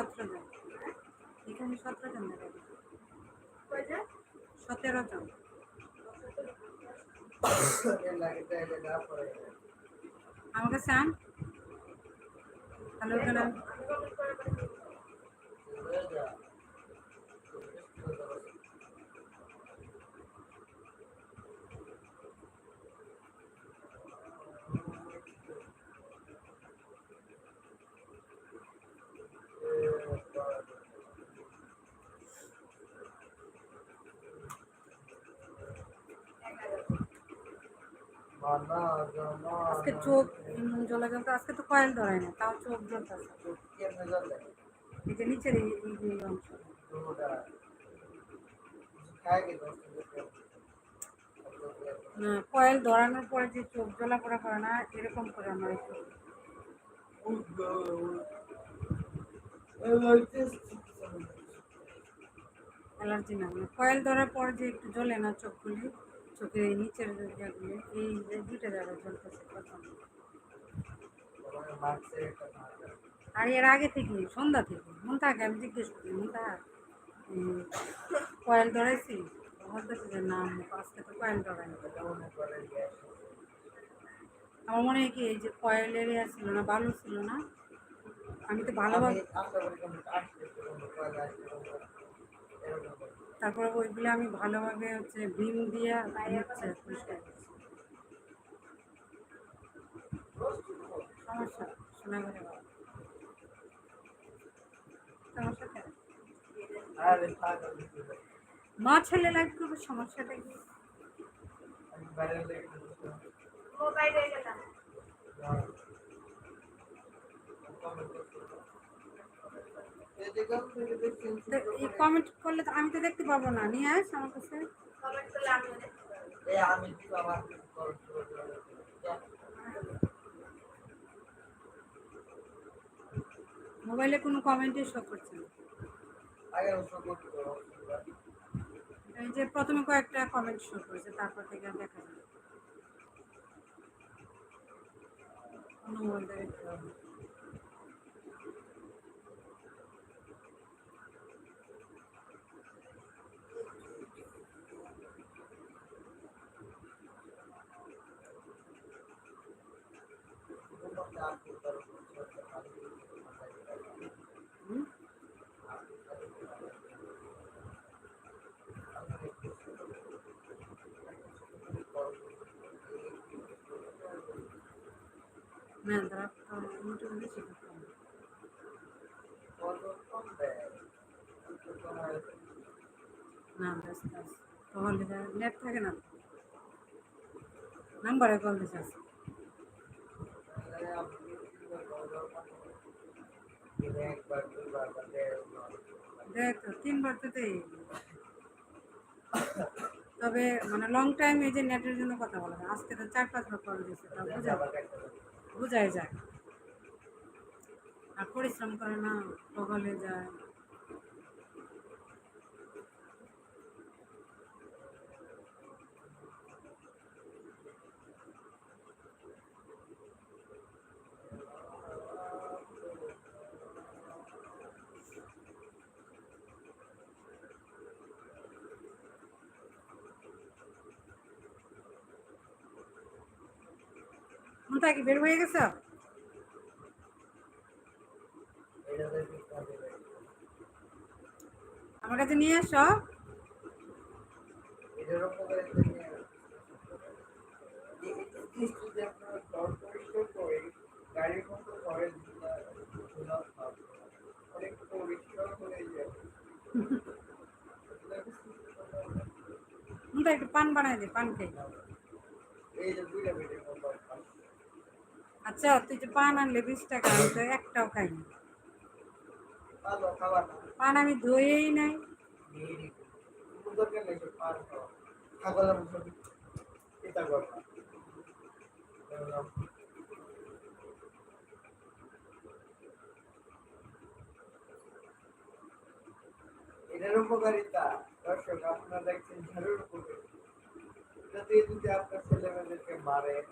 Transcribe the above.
সতেরো জন। এখানে সতেরো জন দেখা। সতেরো জন। আমার কাছে আন। তাহলে আজকে চোখ জ্বলতে আজকে তো কয়েল ধরায় না, তাও চোখ যে নিচের কয়েল ধরানোর পরে যে চোখ জ্বলা পড়া করে না, এরকম করে আমার অ্যালার্জি না মানে কয়েল ধরার পর যে একটু জ্বলে না চোখগুলি চোখের এই নিচের এই দুইটা জায়গায় জ্বলতেছে আর এর আগে থেকে সন্ধ্যা থেকে মন থাকে আমি জিজ্ঞেস করি মন থাকে কয়েল ধরাইছি বলতেছে যে না আজকে তো কয়েল ধরাই আমার মনে হয় কি এই যে কয়েল এরিয়া ছিল না বালু ছিল না আমি তো ভালোভাবে তারপরে ওইগুলো আমি ভালোভাবে হচ্ছে ভিম দিয়ে হচ্ছে সমস্যা, শোনা মা ছেলে লাইভ করবে সমস্যাটা কি কমেন্ট করলে তো আমি তো দেখতে পাবো না। নিয়ে আস আমার কাছে। মোবাইলে কোনো কমেন্টই শো করছে না। এই যে প্রথমে কয়েকটা কমেন্ট শো করেছে, তারপর থেকে আর দেখা যায় না। নেট থাকে না নাম্বারে কল দিতে দেখ তো তিনবার তো তবে মানে লং টাইম এই যে নেটের জন্য কথা বলা আজকে তো চার পাঁচবার কল দিয়েছে তা বোঝা বোঝাই যায়। আর পরিশ্রম করে না বগলে যায়। মনটা কি? বের হয়ে গেছে? আমার কাছে নিয়ে আসো একটু পান বানাই দে পান খেয়ে এই যে দুইটা বেডের মতো আচ্ছা তুই যে পান আনলে বিশ টাকা, আমি তো একটাও খাবার না। পান আমি ধুয়েই নাই। এটার উপকারিতা, দর্শক, আপনারা দেখছেন ঝাড়ুর উপকারিতা। যদি আপনার ছেলেমেয়েদেরকে মারেন